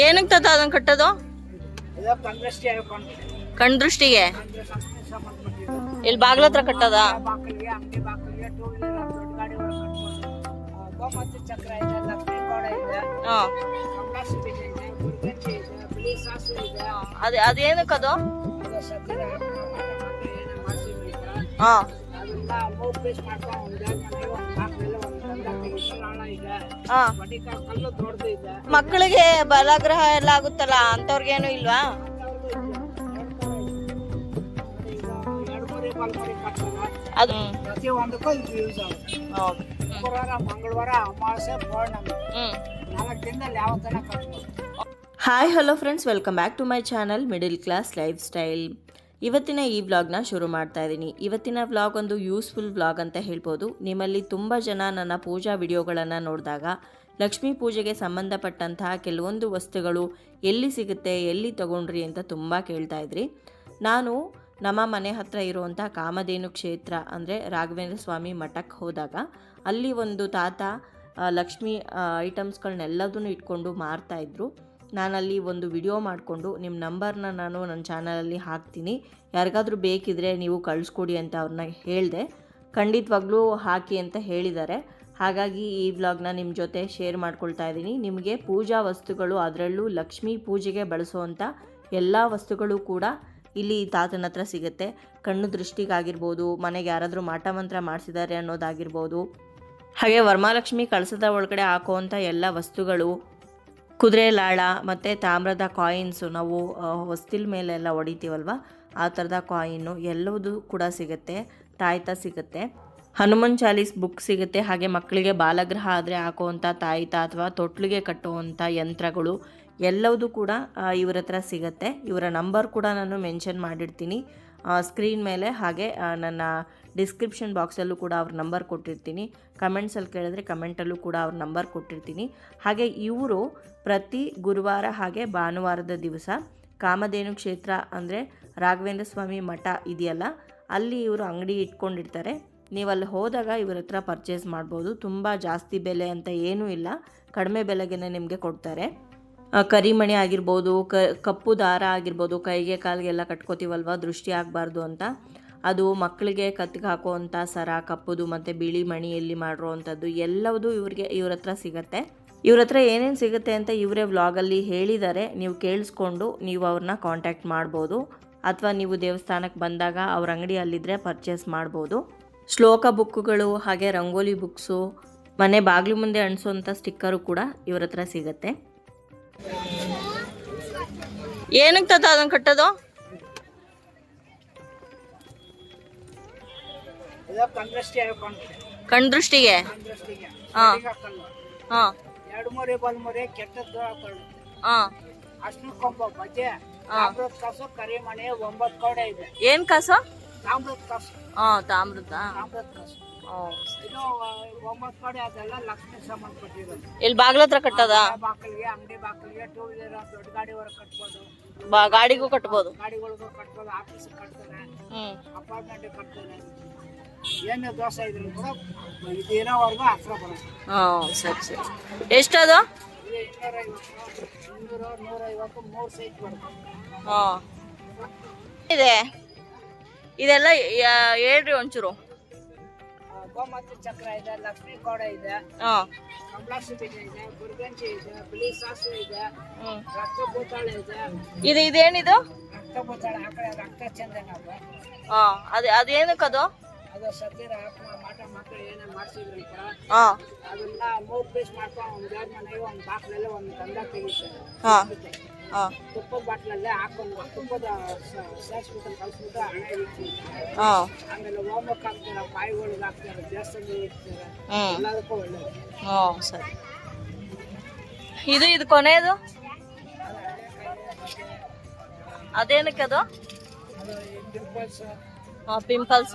ಏನಕ್ಕೆ ತತ ಅದನ್ನ ಕಟ್ಟೋದು? ಕಣ್ದೃಷ್ಟಿಗೆ ಇಲ್ಲಿ ಬಾಗ್ಲ ಹತ್ರ ಕಟ್ಟದ? ಅದೇ ಅದೇನಕ್ಕದು ಹಾ. ಇದೆ ಮಕ್ಕಳಿಗೆ ಬಲಗ್ರಹ ಎಲ್ಲ ಆಗುತ್ತಲ್ಲ ಅಂತವ್ರಿಗೇನು ಇಲ್ವಾ? ಅದು. ಪ್ರತಿ ಹ್ಮ್ hi, hello friends welcome back to my channel middle class lifestyle ಇವತ್ತಿನ ಈ ವ್ಲಾಗ್ನ ಶುರು ಮಾಡ್ತಾ ಇದ್ದೀನಿ. ಇವತ್ತಿನ ವ್ಲಾಗ್ ಒಂದು ಯೂಸ್ಫುಲ್ ವ್ಲಾಗ್ ಅಂತ ಹೇಳ್ಬೋದು. ನಿಮ್ಮಲ್ಲಿ ತುಂಬ ಜನ ನನ್ನ ಪೂಜಾ ವಿಡಿಯೋಗಳನ್ನು ನೋಡಿದಾಗ ಲಕ್ಷ್ಮೀ ಪೂಜೆಗೆ ಸಂಬಂಧಪಟ್ಟಂತಹ ಕೆಲವೊಂದು ವಸ್ತುಗಳು ಎಲ್ಲಿ ಸಿಗುತ್ತೆ, ಎಲ್ಲಿ ತಗೊಂಡ್ರಿ ಅಂತ ತುಂಬ ಕೇಳ್ತಾ ಇದ್ರಿ. ನಾನು ನಮ್ಮ ಮನೆ ಹತ್ರ ಇರುವಂಥ ಕಾಮಧೇನು ಕ್ಷೇತ್ರ ಅಂದರೆ ರಾಘವೇಂದ್ರ ಸ್ವಾಮಿ ಮಠಕ್ಕೆ ಹೋದಾಗ ಅಲ್ಲಿ ಒಂದು ತಾತ ಲಕ್ಷ್ಮೀ ಐಟಮ್ಸ್ಗಳನ್ನೆಲ್ಲದನ್ನು ಇಟ್ಕೊಂಡು ಮಾರ್ತಾ ಇದ್ರು. ನಾನಲ್ಲಿ ಒಂದು ವಿಡಿಯೋ ಮಾಡಿಕೊಂಡು ನಿಮ್ಮ ನಂಬರ್ನ ನಾನು ನನ್ನ ಚಾನಲಲ್ಲಿ ಹಾಕ್ತೀನಿ. ಯಾರಿಗಾದರೂ ಬೇಕಿದ್ರೆ ನೀವು ಕಳಿಸ್ಕೊಡಿ ಅಂತ ಅವ್ರನ್ನ ಹೇಳಿದೆ. ಖಂಡಿತವಾಗ್ಲೂ ಹಾಕಿ ಅಂತ ಹೇಳಿದ್ದಾರೆ. ಹಾಗಾಗಿ ಈ ವ್ಲಾಗ್ನ ನಿಮ್ಮ ಜೊತೆ ಶೇರ್ ಮಾಡ್ಕೊಳ್ತಾ ಇದ್ದೀನಿ. ನಿಮಗೆ ಪೂಜಾ ವಸ್ತುಗಳು ಅದರಲ್ಲೂ ಲಕ್ಷ್ಮೀ ಪೂಜೆಗೆ ಬಳಸುವಂಥ ಎಲ್ಲ ವಸ್ತುಗಳು ಕೂಡ ಇಲ್ಲಿ ತಾತನ ಹತ್ರ ಸಿಗುತ್ತೆ. ಕಣ್ಣು ದೃಷ್ಟಿಗಾಗಿರ್ಬೋದು, ಮನೆಗೆ ಯಾರಾದರೂ ಮಾಟ ಮಂತ್ರ ಮಾಡಿಸಿದ್ದಾರೆ ಅನ್ನೋದಾಗಿರ್ಬೋದು. ಹಾಗೆ ವರಮಹಾಲಕ್ಷ್ಮಿ ಕಳಸದ ಒಳಗಡೆ ಹಾಕುವಂಥ ಎಲ್ಲ ವಸ್ತುಗಳು ಕುದುರೆ ಲಾಳ ಮತ್ತು ತಾಮ್ರದ ಕಾಯಿನ್ಸು ನಾವು ಹೊಸ್ತಿಲ್ ಮೇಲೆಲ್ಲ ಹೊಡಿತೀವಲ್ವ? ಆ ಥರದ ಕಾಯಿನ್ನು ಎಲ್ಲವೂ ಕೂಡ ಸಿಗುತ್ತೆ, ತಾಯ್ತ ಸಿಗುತ್ತೆ. ಹನುಮನ್ ಚಾಲೀಸ್ ಬುಕ್ ಸಿಗುತ್ತೆ, ಹಾಗೆ ಮಕ್ಕಳಿಗೆ ಬಾಲಗ್ರಹ ಆದರೆ ಹಾಕುವಂಥ ತಾಯ್ತ ಅಥವಾ ತೊಟ್ಲಿಗೆ ಕಟ್ಟುವಂಥ ಯಂತ್ರಗಳು ಎಲ್ಲವೂ ಕೂಡ ಇವ್ರ ಹತ್ರ ಸಿಗುತ್ತೆ. ಇವರ ನಂಬರ್ ಕೂಡ ನಾನು ಮೆನ್ಷನ್ ಮಾಡಿರ್ತೀನಿ ಸ್ಕ್ರೀನ್ ಮೇಲೆ, ಹಾಗೆ ನನ್ನ ಡಿಸ್ಕ್ರಿಪ್ಷನ್ ಬಾಕ್ಸಲ್ಲೂ ಕೂಡ ಅವ್ರ ನಂಬರ್ ಕೊಟ್ಟಿರ್ತೀನಿ. ಕಮೆಂಟ್ಸಲ್ಲಿ ಕೇಳಿದ್ರೆ ಕಮೆಂಟಲ್ಲೂ ಕೂಡ ಅವ್ರ ನಂಬರ್ ಕೊಟ್ಟಿರ್ತೀನಿ. ಹಾಗೆ ಇವರು ಪ್ರತಿ ಗುರುವಾರ ಹಾಗೆ ಭಾನುವಾರದ ದಿವಸ ಕಾಮಧೇನು ಕ್ಷೇತ್ರ ಅಂದರೆ ರಾಘವೇಂದ್ರ ಸ್ವಾಮಿ ಮಠ ಇದೆಯಲ್ಲ, ಅಲ್ಲಿ ಇವರು ಅಂಗಡಿ ಇಟ್ಕೊಂಡಿರ್ತಾರೆ. ನೀವು ಅಲ್ಲಿ ಹೋದಾಗ ಇವ್ರ ಹತ್ರ ಪರ್ಚೇಸ್ ಮಾಡ್ಬೋದು. ತುಂಬ ಜಾಸ್ತಿ ಬೆಲೆ ಅಂತ ಏನೂ ಇಲ್ಲ. ಕಡಿಮೆ ಬೆಲೆಗೆ ನಿಮಗೆ ಕೊಡ್ತಾರೆ. ಕರಿಮಣಿ ಆಗಿರ್ಬೋದು, ಕ, ಕಪ್ಪು ದಾರ ಆಗಿರ್ಬೋದು, ಕೈಗೆ ಕಾಲಿಗೆಲ್ಲ ಕಟ್ಕೋತೀವಲ್ವ, ದೃಷ್ಟಿ ಆಗಬಾರ್ದು ಅಂತ. ಅದು ಮಕ್ಕಳಿಗೆ ಕತ್ತಿಗೆ ಹಾಕುವಂಥ ಸರ, ಕಪ್ಪುದು ಮತ್ತು ಬಿಳಿ ಮಣಿಯಲ್ಲಿ ಮಾಡಿರುವಂಥದ್ದು ಎಲ್ಲವೂ ಇವ್ರಿಗೆ, ಇವ್ರ ಹತ್ರ ಸಿಗತ್ತೆ. ಇವ್ರ ಹತ್ರ ಏನೇನು ಸಿಗುತ್ತೆ ಅಂತ ಇವರೇ ವ್ಲಾಗಲ್ಲಿ ಹೇಳಿದ್ದಾರೆ. ನೀವು ಕೇಳಿಸ್ಕೊಂಡು ನೀವು ಅವ್ರನ್ನ ಕಾಂಟ್ಯಾಕ್ಟ್ ಮಾಡ್ಬೋದು. ಅಥವಾ ನೀವು ದೇವಸ್ಥಾನಕ್ಕೆ ಬಂದಾಗ ಅವ್ರ ಅಂಗಡಿ ಅಲ್ಲಿದ್ದರೆ ಪರ್ಚೇಸ್ ಮಾಡ್ಬೋದು. ಶ್ಲೋಕ ಬುಕ್ಗಳು ಹಾಗೆ ರಂಗೋಲಿ ಬುಕ್ಸು, ಮನೆ ಬಾಗಿಲು ಮುಂದೆ ಅಣಿಸುವಂಥ ಸ್ಟಿಕ್ಕರು ಕೂಡ ಇವ್ರ ಹತ್ರ ಸಿಗುತ್ತೆ. ಏನಕ್ಕೆ ತಾತ ಅದನ್ನು ಕಟ್ಟೋದು? ಇದು ಕಂದ್ರಷ್ಟಿ ಹೇಳ್ಕೊಂಡು ಕಣ್ ದೃಷ್ಟಿಗೆ ಕಂದ್ರಷ್ಟಿಗೆ ಹಾ. ಹಾ. ಎರಡು ಮೂರಿ ಬಲ್ಮುರಿ ಕೆಟ್ಟದ್ದು ಹಾಕೊಳ್ಳು ಹಾ. ಅಷ್ಟು ಕೊಂಬ ಬಜ್ಜೆ ತಾಮ್ರದ ಕಾಸು ಕರಿಮಣಿ ಒಂಬತ್ತು ಕಡೆ ಇದೆ. ಏನ್ ಕಸ? ತಾಮ್ರದ ಕಾಸು. ಹಾ ತಾಮ್ರದ. ತಾಮ್ರದ ಕಾಸು. ಇದು ಒಂಬತ್ತು ಕಡೆ ಅದೆಲ್ಲ ಲಕ್ಷ್ಮಿ ಸಂಬಂಧಪಟ್ಟಿರೋದು. ಇಲ್ಲಿ ಬಾಗ್ಲ ಹತ್ರ ಕಟ್ಟದ ಬಾಕಲಿಗೆ ಅಂಗಡಿ ಬಾಕಲಿಗೆ ಟೂ ವೀಲರ್ ದೊಡ್ಡ ಗಾಡಿವರೆಗೆ ಕಟ್ಬೋದು. ಗಾಡಿಗೂ ಕಟ್ಬೋದು. ಗಾಡಿಗಳಿಗೂ ಕಟ್ಬೋದು ಆಫೀಸ್ ಕಟ್ತಾರೆ. ಹ್ಮ್. ಅಪಾರ್ಟ್ಮೆಂಟ್ ಕಟ್ತಾರೆ. ಏನು ದೋಸೆ ಇದ್ರು ಕೂಡ ಇದು ಇರೋವರೆಗೂ ಹತ್ರ ಬರುತ್ತೆ. ಹಾ ಸರಿ ಸರಿ. ಎಷ್ಟದು? ಇದು ಇನ್ನೂರೈವತ್ತು ಇನ್ನೂರು ನೂರೈವತ್ತು ಮೂರು ಸೈಜ್ ಬರುತ್ತೆ. ಹಾ. ಇದೆ. ಇದೆಲ್ಲ ಯಾ- ಹೇಳ್ರಿ ಒಂಚೂರು. ಆ, ಗೋಮತಿ ಚಕ್ರ ಇದೆ ಲಕ್ಷ್ಮೀ ಕೋಡ ಇದೆ ಹಾ. ಬೀಜ ಇದೆ ಗುರುಗಂಜಿ ಇದೆ ಬಿಳಿ ಸಾಸಿವೆ ಇದೆ ಹ್ಮ್. ರಕ್ತ ಭೂತಾಳ ಇದೆ. ಇದು ಇದೇನಿದು? ರಕ್ತ ಭೂತಾಳ ಆ ಕಡೆ ರಕ್ತ ಚಂದನ ಅದು ಹಾ ಅದೇ ಅದೇನಕ್ಕದು? ಅದು ಸತ್ತಿರ ಆತ್ಮ ಮಾಟ ಮಕ್ಕಳು ಏನೇ ಮಾಡಿಸಿದ್ರು ಅಂತ ಹಾ. ಅದನ್ನ ಮೂರು ಪೀಸ್ ಮಾಡ್ಕೊಂಡು ಒಂದು ದೇವ್ರ ಮನೆಗೆ ಒಂದು ಬಾಕ್ಲಲ್ಲಿ ಒಂದು ಗಂಧ ತೆಗಿತಾರೆ. ತುಪ್ಪದ ಬಾಟ್ಲಲ್ಲೇ ಹಾಕೊಂಡು ತುಪ್ಪದ ಸೇರಿಸ್ಬಿಟ್ಟು ಕಲಿಸ್ಬಿಟ್ಟು ಹಣೆ ಇಡ್ತೀವಿ. ಆಮೇಲೆ ಹೋಮಕ್ಕೆ ಹಾಕ್ತಾರೆ ಬಾಯಿಗಳಿಗೆ ಹಾಕ್ತಾರೆ ದೇವಸ್ಥಾನದಲ್ಲಿ ಇಡ್ತಾರೆ. ಎಲ್ಲದಕ್ಕೂ ಒಳ್ಳೇದು. ಸರಿ. ಇದು ಇದು ಕೊನೆಯದು? ಅದೇನಕ್ಕೆ ಅದು? ಪಿಂಪಲ್ಸ್ ಹಾ ಪಿಂಪಲ್ಸ್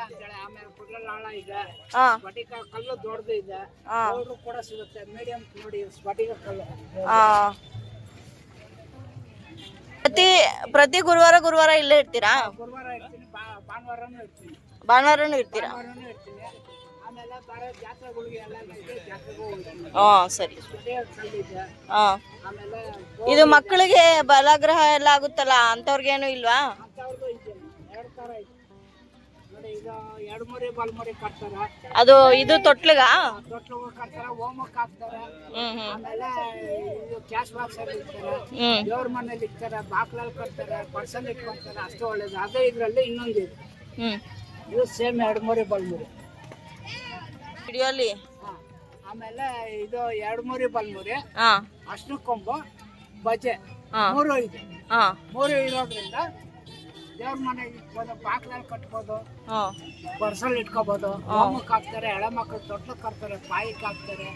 ಅಂತೇಳಿ ಆಮೇಲೆ ಕುಡ್ಲಲ್ಲ ಇದೆ. ಹಾ ಸ್ಫಟಿಕ ಕಲ್ಲು ದೊಡ್ಡದು ಇದೆ. ಹಾ. ಪೌಡ್ರು ಕೂಡ ಸಿಗುತ್ತೆ. ಮೀಡಿಯಂ ನೋಡಿ ಸ್ಫಟಿಕ ಕಲ್ಲು. ಆ. ಪ್ರತಿ ಪ್ರತಿ ಗುರುವಾರ ಗುರುವಾರ ಇಲ್ಲೇ ಇರ್ತೀರಾ? ಗುರುವಾರ ಇರ್ತೀನಿ. ಬಾ- ಭಾನುವಾರನೂ ಇರ್ತೀನಿ. ಭಾನುವಾರನು ಇರ್ತೀರಾ? ಭಾನುವಾರನೂ ಇರ್ತೀನಿ. ಆಮೇಲೆ ಬೇರೆ ಜಾತ್ರೆಗಳಿಗೆ ಎಲ್ಲ ಇದೆ ಜಾತ್ರೆಗೂ ಹೋಗ್ತೀನಿ ಹಾ ಸರಿ. ಸ್ಫಟಿಕ ಕಲ್ಲು ಇದೆ. ಹಾ ಆಮೇಲೆ ಇದು ಮಕ್ಕಳಿಗೆ ಬಲಗ್ರಹ ಎಲ್ಲ ಆಗುತ್ತಲ್ಲ? ಅಂತವ್ರಿಗೇನು ಇಲ್ವಾ? ಎರಡು ಮುರಿ ಬಲ್ಮುರಿ ಕಟ್ತಾರೆ. ಅದು ಇದು ತೊಟ್ಲಗ? ತೊಟ್ಲು ಕಟ್ತಾರ ಹೋಮಕ್ಕೆ ಹಾಕ್ತಾರೆ ಆಮೇಲೆ ಇದು ಕ್ಯಾಶ್ ಬಾಕ್ಸ್ ಅಲ್ಲಿ ಇರ್ತಾರೆ ಹ್ಮ್. ದೇವ್ರ ಮನೇಲಿ ಇರ್ತಾರೆ ಬಾಕ್ಲಲ್ಲಿ ಕಟ್ತಾರೆ ಪರ್ಸಲ್ ಇಟ್ಕೊಂತಾರೆ ಅಷ್ಟು ಒಳ್ಳೇದು. ಅದೇ ಇದರಲ್ಲಿ ಇನ್ನೊಂದು ಇದೆ. ಇದು ಸೇಮ್ ಎರಡು ಮೂರಿ ಬಲ್ಮುರಿ ವಿಡಿಯೋಲಿ? ಹಾ. ಆಮೇಲೆ ಇದು ಎರಡು ಮೂರಿ ಬಲ್ಮುರಿ ಹಾ. ಅಷ್ಟು ಕೊಂಬು ಬಜೆ. ಮೂರು ಇದೆ ಮೂರು ಇರೋದ್ರಿಂದ ದೇವ್ರ ಮನೆಗೆ ಇಟ್ಬೋದು ಬಾಕ್ಲಲ್ಲಿ ಕಟ್ಬೋದು ಪರ್ಸಲ್ ಇಟ್ಕೋಬೋದು. ಹೋಮಕ್ ಹಾಕ್ತಾರೆ ಎಳೆ ಮಕ್ಕಳು ತೊಟ್ಲಕ್ ಹಾಕ್ತಾರೆ ಪಾಯಿಕ್ ಹಾಕ್ತಾರೆ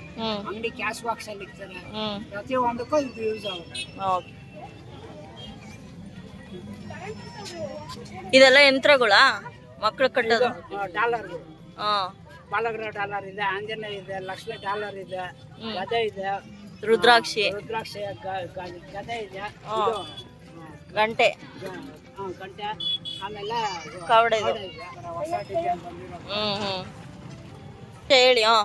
ಅಂಗಡಿ ಕ್ಯಾಶ್ ಬಾಕ್ಸ್ ಅಲ್ಲಿ ಇಡ್ತಾರೆ. ಪ್ರತಿ ಒಂದಕ್ಕೂ ಇದು ಯೂಸ್ ಆಗುತ್ತೆ. ಇದೆಲ್ಲ ಯಂತ್ರಗಳಾ? ಮಕ್ಕಳು ಕಟ್ಟೋದು? ಡಾಲರ್. ಬಾಲಗ್ರ ಡಾಲರ್ ಇದೆ ಆಂಜನೇಯ ಇದೆ ಲಕ್ಷ್ಮಿ ಡಾಲರ್ ಇದೆ ಗದೆ ಇದೆ. ರುದ್ರಾಕ್ಷಿ. ರುದ್ರಾಕ್ಷಿ ಗದೆ ಇದೆ. ಗಂಟೆ. ಗಂಟೆ ಆಮೇಲೆ ಕವಡೆ ಇದು ಹೊಸ ಡಿಸೈನ್ ಹೇಳಿ ಹಾಂ.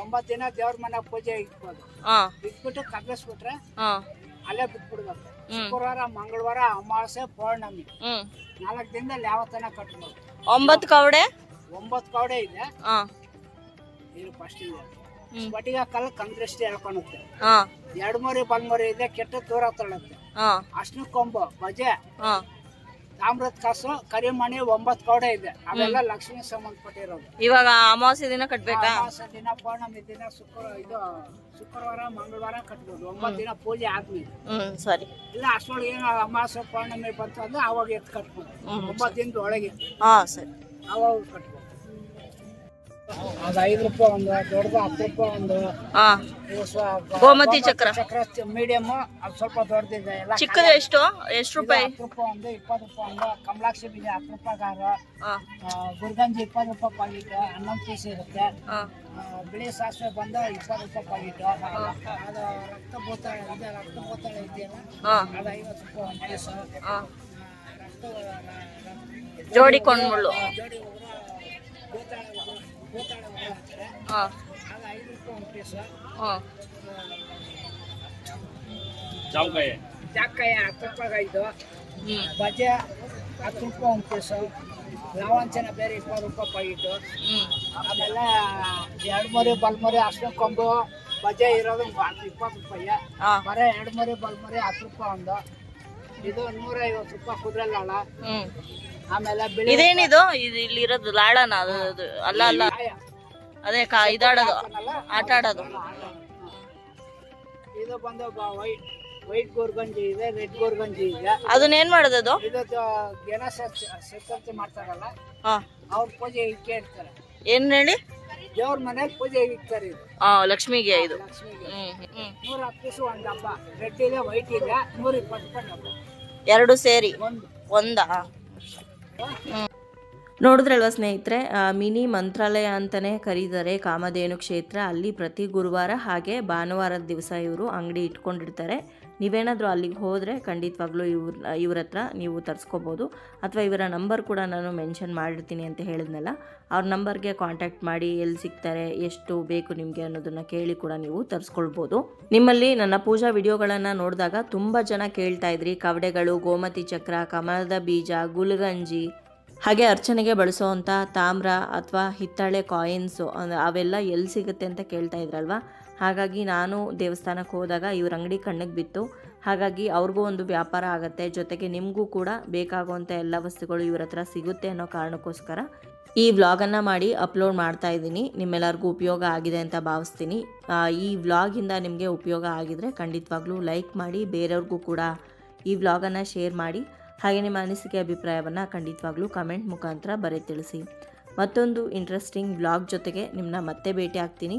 ಒಂಬತ್ತು ದಿನ ದೇವ್ರ ಮನೆ ಪೂಜೆ ಇಟ್ಬೋದು. ಹಾ. ಇಟ್ಬಿಟ್ಟು ಕಗ್ಗಿಸ್ಬಿಟ್ರೆ ಹಾ. ಅಲ್ಲೇ ಬಿಟ್ಬಿಡ್ಬೇಕು. ಶುಕ್ರವಾರ ಮಂಗಳವಾರ ಅಮಾವಾಸ್ಯೆ ಪೌರ್ಣಮಿ. ನಾಲ್ಕು ದಿನದಲ್ಲಿ ಯಾವತ್ತನ ಕಟ್ಬೋದು. ಒಂಬತ್ತು ಕವಡೆ? ಒಂಬತ್ತು ಕವಡೆ ಇದೆ. ಹಾ. ಇದು ಫಸ್ಟ್ ಇದೆ. ಕಲ್ ಕಂದ್ರಷ್ಟಿ ಹೇಳ್ಕೊಳುತ್ತೆ ಎರಡು ಮರಿ ಬಲ್ಮರಿ ಇದೆ ಕೆಟ್ಟ ದೂರ ತಳ್ಳುತ್ತೆ ಅಷ್ಟು ಕೊಂಬು ಬಜೆ ತಾಮ್ರದ ಕಾಸು ಕರಿಮಣಿ ಒಂಬತ್ತು ಕೌಡೆ ಇದೆ. ಅವೆಲ್ಲ ಲಕ್ಷ್ಮಿ ಸಂಬಂಧಪಟ್ಟಿರೋದು. ಇವಾಗ ಅಮಾವಾಸ್ಯ ದಿನ ಕಟ್ಬೇಕಾ? ಅಮಾವಾಸ್ಯ ದಿನ ಪೌರ್ಣಮಿ ದಿನ ಶುಕ್ರ ಇದು ಶುಕ್ರವಾರ ಮಂಗಳವಾರ ಕಟ್ಬೋದು. ಒಂಬತ್ತು ದಿನ ಪೂಜೆ ಆದ್ಮೇಲೆ. ಹ್ಮ್ ಸರಿ. ಇಲ್ಲ ಅಷ್ಟೊಳಗೆ ಏನು ಅಮಾವಾಸ್ಯ ಪೌರ್ಣಮಿ ಬಂತು ಅಂದ್ರೆ ಅವಾಗ ಎತ್ತು ಕಟ್ಬೋದು. ಒಂಬತ್ತು ದಿನದ ಒಳಗೆ. ಹಾ ಸರಿ. ಅವಾಗ ಕಟ್ಬೋದು. ಅದು ಐದು ರೂಪಾಯಿ ಒಂದು ದೊಡ್ಡದು ಹತ್ತು ರೂಪಾಯಿ ಒಂದು. ಹಾ ಇವು ಸ್ವ- ಗೋಮತಿ ಚಕ್ರ. ಚಕ್ರ ಮೀಡಿಯಮ್ ಅದು ಸ್ವಲ್ಪ ದೊಡ್ಡದಿದೆ. ಎಲ್ಲ ಚಿಕ್ಕದು ಎಷ್ಟು? ಎಷ್ಟು ರೂಪಾಯಿ? ಹತ್ತು ರೂಪಾಯಿ ಒಂದು ಇಪ್ಪತ್ತು ರೂಪಾಯಿ ಒಂದು ಕಮಲಾಕ್ಷಿ ಬೀಜ ಹತ್ತು ರೂಪಾಯಿ ಗಾರ ಹಾ ಗುರ್ಗಂಜಿ ಇಪ್ಪತ್ತು ರೂಪಾಯಿ ಪಾಕಿಟ್ ಹನ್ನೊಂದು ಪೀಸ್ ಇರುತ್ತೆ. ಹಾ ಆ, ಬಿಳಿ ಸಾಸಿವೆ ಬಂದು ಇಪ್ಪತ್ತು ರೂಪಾಯಿ ಪಾಕಿಟ್. ಅದು ರಕ್ತ ಭೂತಾಳ ಇದೆ ರಕ್ತ ಭೂತಾಳ ಇದೆಯಲ್ಲ? ಹಾ ಅದು ಐವತ್ತು ರೂಪಾಯಿ ಒಂದು ಪೀಸ್ ಹಾ ರಕ್ತ ರ- ಜೋಡಿ ಕೊಂಡ್ಮುಳ್ಳು ಜೋಡಿ ಉಗುರು ಹಾ. ಜಾಕಾಯ ಹತ್ತು ರೂಪಾಯಿ ಐದು ಹ್ಮ್. ಬಜೆ ಹತ್ತು ರೂಪಾಯಿ ಒಂದು ಪೀಸು ಲವಂಚನ ಬೇರೆ ಇಪ್ಪತ್ತು ರೂಪಾಯಿ ಪಾಯಿಟ್ಟು ಹ್ಮ್. ಆಮೇಲೆ ಎರಡು ಮರಿ ಬಲ್ಮರಿ ಅಷ್ಟು ಕೊಂಬು ಬಜೆ ಇರೋದು ಇಪ್ಪತ್ತು ರೂಪಾಯಿ. ಹಾ. ಬರೀ ಎರಡು ಮರಿ ಬಲ್ಮರಿ ಹತ್ತು ರೂಪಾಯಿ ಒಂದು. ಇದು ನೂರೈವತ್ತು ರೂಪಾಯಿ ಕುದುರೆ ಲಾಳ ಹ್ಮ್. ಆಮೇಲೆ ಬಿಳಿ ಇದೇನಿದು? ಇದು ಇಲ್ಲಿ ಇರೋದು ಲಾಳನ ಅದು ಅದು ಅಲ್ಲ ಅಲ್ಲ. ಅದೇ ಕಾ ಇದಾಡೋದು? ಆಟ ಆಡೋದು. ಇದು ಬಂದು ವೈಟ್ ವೈಟ್ ಗೋರ್ಗಂಜಿ ಇದೆ ರೆಡ್ ಗೋರ್ಗಂಜಿ ಇದೆ. ಅದನ್ನೇನ್ ಮಾಡೋದು ಅದು? ಇದು ಮಾಡ್ತಾರಲ್ಲ? ಹಾ. ಅವ್ರ ಪೂಜೆ ಇಕ್ಕೇ ಇರ್ತಾರೆ ಏನ್ ಹೇಳಿ? ದೇವ್ರ ಮನೆಗೆ ಪೂಜೆ ಇಕ್ತಾರೆ ಇದು. ಹಾ ಲಕ್ಷ್ಮಿಗೆ ಇದು. ಲಕ್ಷ್ಮಿಗೆ. ಹ್ಮ್ ಹ್ಮ್ ನೂರ ಹತ್ತು ಪೀಸು ಒಂದು ಡಬ್ಬ ರೆಡ್ ಇದೆ ವೈಟ್ ಇದೆ ನೂರ ಇಪ್ಪತ್ತು ರೂಪಾಯಿ ಎರಡು ಸೇರಿ? ಒಂದು. ಒಂದಾ? ನೋಡಿದ್ರಲ್ವ ಸ್ನೇಹಿತರೆ ಮಿನಿ ಮಂತ್ರಾಲಯ ಅಂತಲೇ ಕರೀತಾರೆ ಕಾಮಧೇನು ಕ್ಷೇತ್ರ. ಅಲ್ಲಿ ಪ್ರತಿ ಗುರುವಾರ ಹಾಗೆ ಭಾನುವಾರದ ದಿವಸ ಇವರು ಅಂಗಡಿ ಇಟ್ಕೊಂಡಿರ್ತಾರೆ. ನೀವೇನಾದರೂ ಅಲ್ಲಿಗೆ ಹೋದರೆ ಖಂಡಿತವಾಗ್ಲೂ ಇವ್ರ ಇವ್ರ ಹತ್ರ ನೀವು ತರಿಸ್ಕೋಬೋದು. ಅಥವಾ ಇವರ ನಂಬರ್ ಕೂಡ ನಾನು ಮೆನ್ಷನ್ ಮಾಡಿರ್ತೀನಿ ಅಂತ ಹೇಳಿದ್ನಲ್ಲ, ಅವ್ರ ನಂಬರ್ಗೆ ಕಾಂಟ್ಯಾಕ್ಟ್ ಮಾಡಿ ಎಲ್ಲಿ ಸಿಗ್ತಾರೆ, ಎಷ್ಟು ಬೇಕು ನಿಮಗೆ ಅನ್ನೋದನ್ನು ಕೇಳಿ ಕೂಡ ನೀವು ತರಿಸ್ಕೊಳ್ಬೋದು. ನಿಮ್ಮಲ್ಲಿ ನನ್ನ ಪೂಜಾ ವಿಡಿಯೋಗಳನ್ನು ನೋಡಿದಾಗ ತುಂಬ ಜನ ಕೇಳ್ತಾ ಇದ್ರಿ. ಕವಡೆಗಳು, ಗೋಮತಿ ಚಕ್ರ, ಕಮಲದ ಬೀಜ, ಗುಲ್ಗಂಜಿ, ಹಾಗೆ ಅರ್ಚನೆಗೆ ಬಳಸೋವಂಥ ತಾಮ್ರ ಅಥವಾ ಹಿತ್ತಾಳೆ ಕಾಯಿನ್ಸು ಅವೆಲ್ಲ ಎಲ್ಲಿ ಸಿಗುತ್ತೆ ಅಂತ ಕೇಳ್ತಾ ಇದ್ರಲ್ವ? ಹಾಗಾಗಿ ನಾನು ದೇವಸ್ಥಾನಕ್ಕೆ ಹೋದಾಗ ಇವ್ರ ಅಂಗಡಿ ಕಣ್ಣಿಗೆ ಬಿತ್ತು. ಹಾಗಾಗಿ ಅವ್ರಿಗೂ ಒಂದು ವ್ಯಾಪಾರ ಆಗುತ್ತೆ, ಜೊತೆಗೆ ನಿಮಗೂ ಕೂಡ ಬೇಕಾಗುವಂಥ ಎಲ್ಲ ವಸ್ತುಗಳು ಇವ್ರ ಹತ್ರ ಸಿಗುತ್ತೆ ಅನ್ನೋ ಕಾರಣಕ್ಕೋಸ್ಕರ ಈ ವ್ಲಾಗನ್ನು ಮಾಡಿ ಅಪ್ಲೋಡ್ ಮಾಡ್ತಾ ಇದ್ದೀನಿ. ನಿಮ್ಮೆಲ್ಲರಿಗೂ ಉಪಯೋಗ ಆಗಿದೆ ಅಂತ ಭಾವಿಸ್ತೀನಿ. ಈ ವ್ಲಾಗಿಂದ ನಿಮಗೆ ಉಪಯೋಗ ಆಗಿದರೆ ಖಂಡಿತವಾಗ್ಲೂ ಲೈಕ್ ಮಾಡಿ, ಬೇರೆಯವ್ರಿಗೂ ಕೂಡ ಈ ವ್ಲಾಗನ್ನು ಶೇರ್ ಮಾಡಿ. ಹಾಗೆ ನಿಮ್ಮ ಅನಿಸಿಕೆ ಅಭಿಪ್ರಾಯವನ್ನು ಖಂಡಿತವಾಗ್ಲೂ ಕಮೆಂಟ್ ಮುಖಾಂತರ ಬರೆ ತಿಳಿಸಿ. ಮತ್ತೊಂದು ಇಂಟ್ರೆಸ್ಟಿಂಗ್ ವ್ಲಾಗ್ ಜೊತೆಗೆ ನಿಮ್ಮನ್ನ ಮತ್ತೆ ಭೇಟಿ ಆಗ್ತೀನಿ.